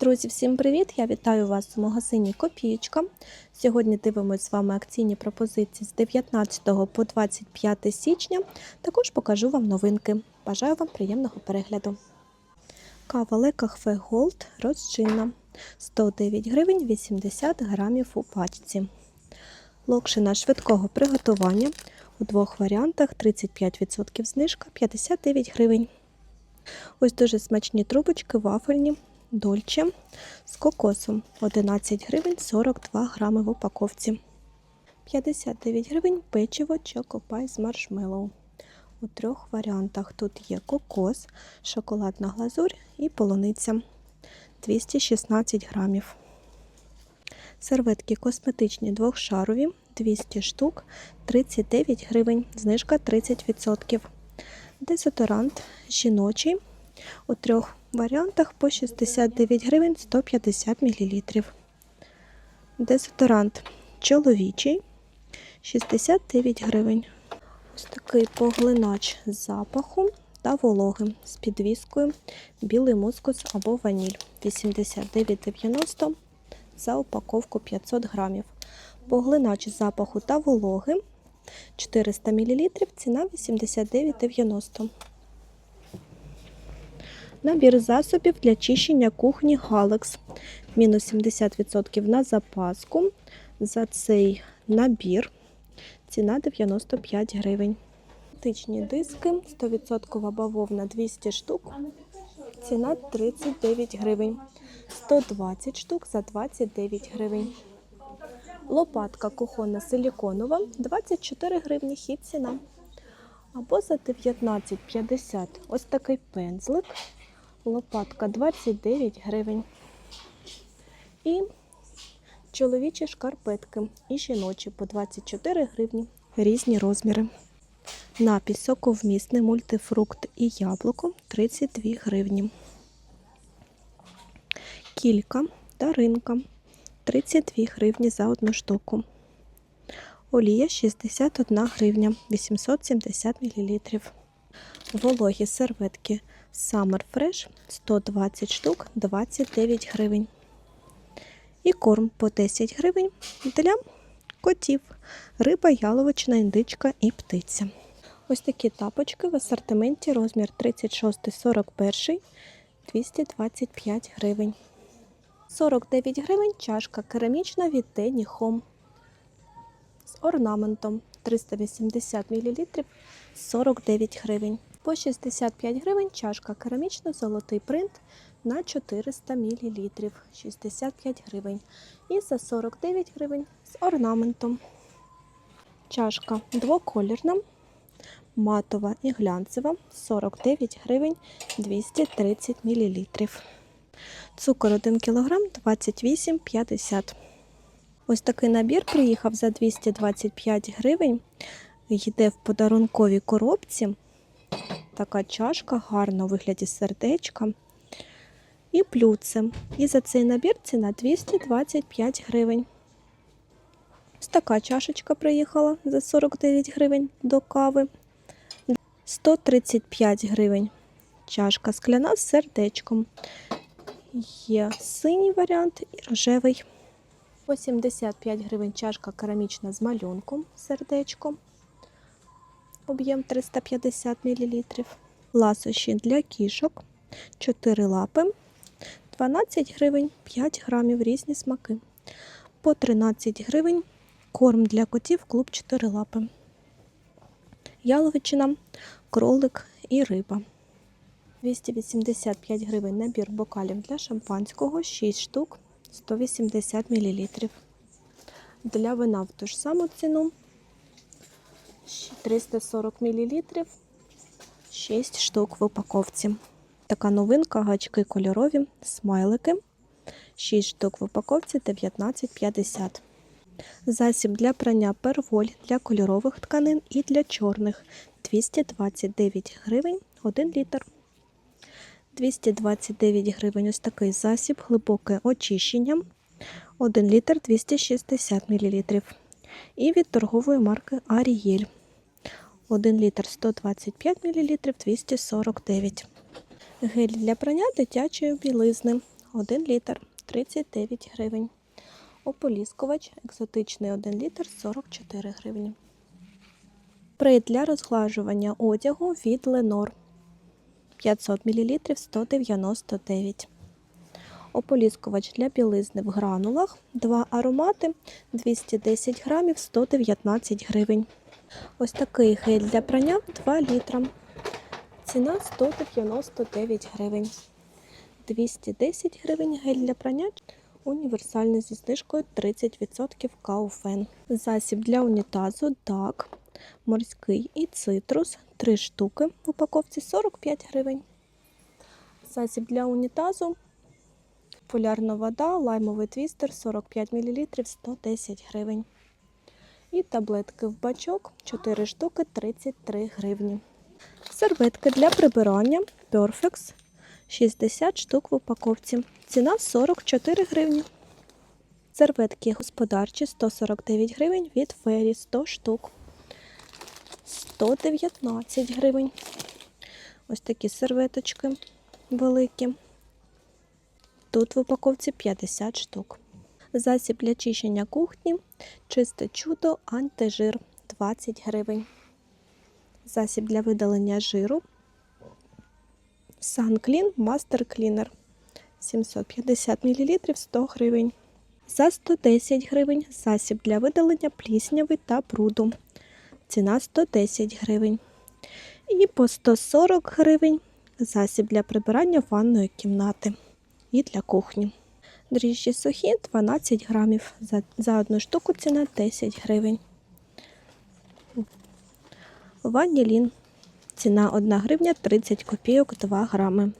Друзі, всім привіт! Я вітаю вас у магазині Копієчка. Сьогодні дивимося з вами акційні пропозиції з 19 по 25 січня. Також покажу вам новинки. Бажаю вам приємного перегляду. Кава Лекахфе Голд розчинна 109 гривень 80 грамів у пачці. Локшина швидкого приготування у двох варіантах 35% знижка 59 гривень. Ось дуже смачні трубочки вафельні Дольче з кокосом 11 гривень 42 грами в упаковці. 59 гривень печиво Чокопай з маршмеллоу. У трьох варіантах тут є кокос, шоколадна глазурь і полуниця 216 грамів. Серветки косметичні двохшарові 200 штук 39 гривень, знижка 30%. Дезодорант жіночий у трьох варіантах по 69 гривень 150 мл. Дезодорант чоловічий 69 гривень. Ось такий поглинач запаху та вологи з підвіскою білий мускус або ваніль 89,90 за упаковку 500 грамів. Поглинач запаху та вологи 400 мл, ціна 89,90 Набір засобів для чищення кухні Галакс. Мінус 70% на запаску. За цей набір ціна 95 гривень. Античні диски 100% бавовна 200 штук. Ціна 39 гривень. 120 штук за 29 гривень. Лопатка кухонна силіконова 24 гривні хід ціна. Або за 19,50 ось такий пензлик. Лопатка 29 гривень. І чоловічі шкарпетки і жіночі по 24 гривні. Різні розміри. Напій соковмісний мультифрукт і яблуко 32 гривні. Кілька та ринка 32 гривні за одну штуку. Олія 61 гривня 870 мл. Вологі серветки Summer Fresh 120 штук 29 гривень. І корм по 10 гривень для котів. Риба, яловичина, індичка і птиця. Ось такі тапочки в асортименті розмір 36-41 225 гривень. 49 гривень чашка керамічна від Дені Home з орнаментом 380 мл 49 гривень. По 65 гривень чашка керамічна золотий принт на 400 мл 65 гривень. І за 49 гривень з орнаментом. Чашка двоколірна, матова і глянцева 49 гривень 230 мл. Цукор 1 кг 28,50 Ось такий набір приїхав за 225 гривень. Йде в подарунковій коробці. Така чашка, гарна у вигляді сердечка. І плюци. І за цей набір ціна 225 гривень. Ось така чашечка приїхала за 49 гривень до кави. 135 гривень. Чашка скляна з сердечком. Є синій варіант і рожевий. По 75 гривень чашка керамічна з малюнком сердечком. Об'єм 350 мл. Ласощі для кішок. 4 лапи. 12 гривень, 5 грамів різні смаки. По 13 гривень корм для котів клуб 4 лапи. Яловичина, кролик і риба. 285 гривень набір бокалів для шампанського, 6 штук, 180 мл. Для вина в ту ж саму ціну 340 мл, 6 штук в упаковці. Така новинка, гачки кольорові, смайлики. 6 штук в упаковці 19,50. Засіб для прання перволь для кольорових тканин і для чорних 229 гривень 1 літр. 229 гривень ось такий засіб, глибоке очищення. 1 літр 260 мл. І від торгової марки Арієль. 1 літр 125 мл 249 Гель для прання дитячої білизни. 1 літр 39 гривень. Ополіскувач екзотичний 1 літр 44 гривні. Спрей для розглажування одягу від Ленор 500 мл 199. Ополіскувач для білизни в гранулах. Два аромати 210 грамів 119 гривень. Ось такий гель для прання 2 літра. Ціна 199 гривень. 210 гривень гель для прання. Універсальний зі знижкою 30% Кауфен. Засіб для унітазу DAC, морський і цитрус 3 штуки в упаковці 45 гривень. Засіб для унітазу полярна вода, лаймовий твістер 45 мл 110 гривень. І таблетки в бачок 4 штуки 33 гривні. Серветки для прибирання Perfex 60 штук в упаковці. Ціна 44 гривні. Серветки господарчі 149 гривень від Фері 100 штук. 119 гривень. Ось такі серветочки великі. Тут в упаковці 50 штук. Засіб для чищення кухні, чисте чудо, антижир 20 гривень. Засіб для видалення жиру. Санклін Мастер Клінер 750 мл 100 гривень. За 110 гривень засіб для видалення плісняви та бруду. Ціна 110 гривень. І по 140 гривень засіб для прибирання ванної кімнати і для кухні. Дріжджі сухі 12 грамів. За, за одну штуку ціна 10 гривень. Ванілін. Ціна 1 гривня 30 копійок 2 грами.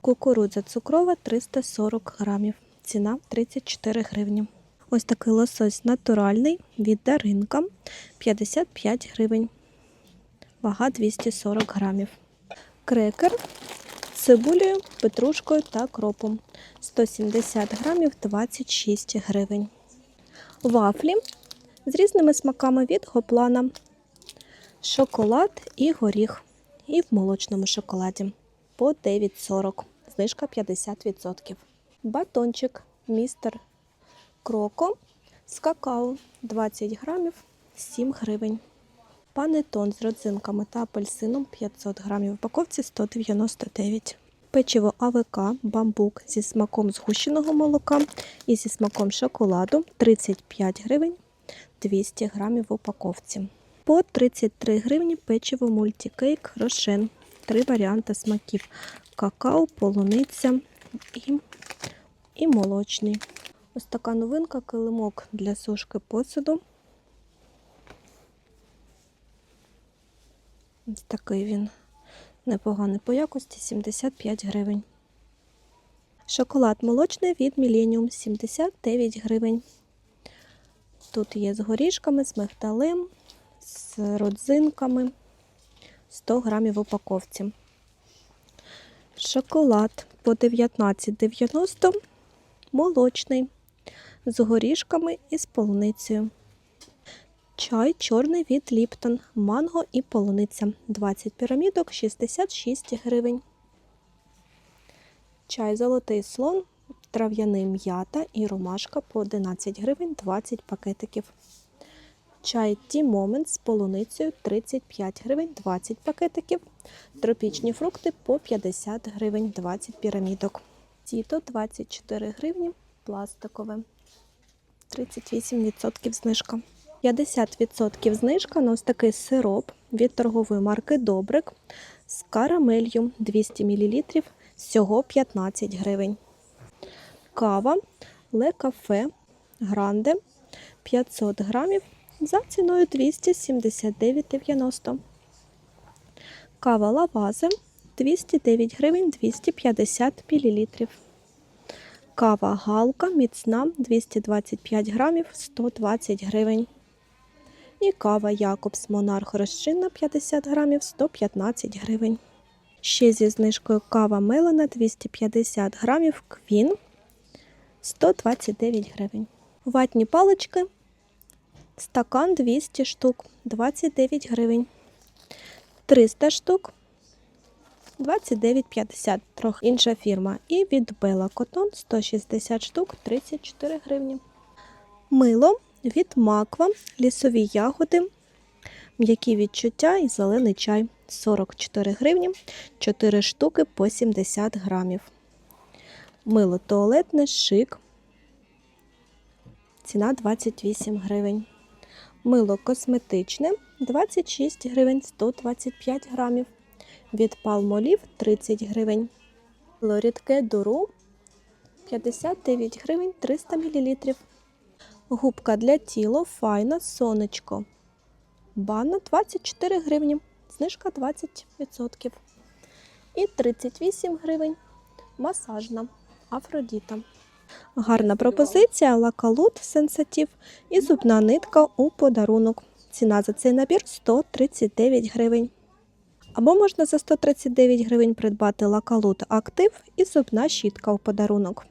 Кукурудза цукрова 340 грамів. Ціна 34 гривні. Ось такий лосось натуральний від Даринка 55 гривень. Вага 240 грамів. Крекер цибулею, петрушкою та кропом 170 грамів 26 гривень. Вафлі з різними смаками від гоплана. Шоколад і горіх. І в молочному шоколаді по 9,40. Знижка 50%. Батончик містер Кроко з какао 20 грамів 7 гривень. Панетон з родзинками та апельсином 500 грамів. В упаковці 199. Печиво АВК бамбук зі смаком згущеного молока і зі смаком шоколаду 35 гривень 200 грамів в упаковці. По 33 гривні печиво мультикейк Рошен. Три варіанти смаків: какао, полуниця і, і молочний. Ось така новинка килимок для сушки посуду. Такий він непоганий по якості 75 гривень. Шоколад молочний від Millennium 79 гривень. Тут є з горішками, з мигдалем, з родзинками 100 грамів в упаковці. Шоколад по 19,90 молочний з горішками і з полуницею. Чай чорний від Ліптон, манго і полуниця. 20 пірамідок 66 гривень. Чай золотий слон, трав'яний м'ята і ромашка по 11 гривень 20 пакетиків. Чай Ті Момент з полуницею 35 гривень 20 пакетиків. Тропічні фрукти по 50 гривень 20 пірамідок. Тіто 24 гривні пластикове. 38% знижка. 50% знижка на ось такий сироп від торгової марки Добрик з карамелью 200 мл, всього 15 гривень. Кава Ле Кафе Гранде 500 грамів за ціною 279,90. Кава Лавазе 209 гривень 250 мл. Кава Галка міцна 225 грамів 120 гривень. І кава Якобс Монарх розчинна 50 грамів 115 гривень. Ще зі знижкою кава Мелена 250 грамів Квін 129 гривень. Ватні палички стакан 200 штук 29 гривень. 300 штук 29,50, трохи інша фірма. І від Bella Cotton 160 штук 34 гривні. Мило від Маква, лісові ягоди, м'які відчуття і зелений чай 44 гривні, 4 штуки по 70 грамів. Мило туалетне шик. Ціна 28 гривень. Мило косметичне 26 гривень 125 грамів. Від Palmolive 30 гривень. Мило рідке дуру 59 гривень 300 мл. Губка для тіла файна сонечко. Банна 24 гривні. Знижка 20%. І 38 гривень. Масажна. Афродіта. Гарна пропозиція лакалут сенсатив і зубна нитка у подарунок. Ціна за цей набір 139 гривень. Або можна за 139 гривень придбати лакалут актив і зубна щітка у подарунок.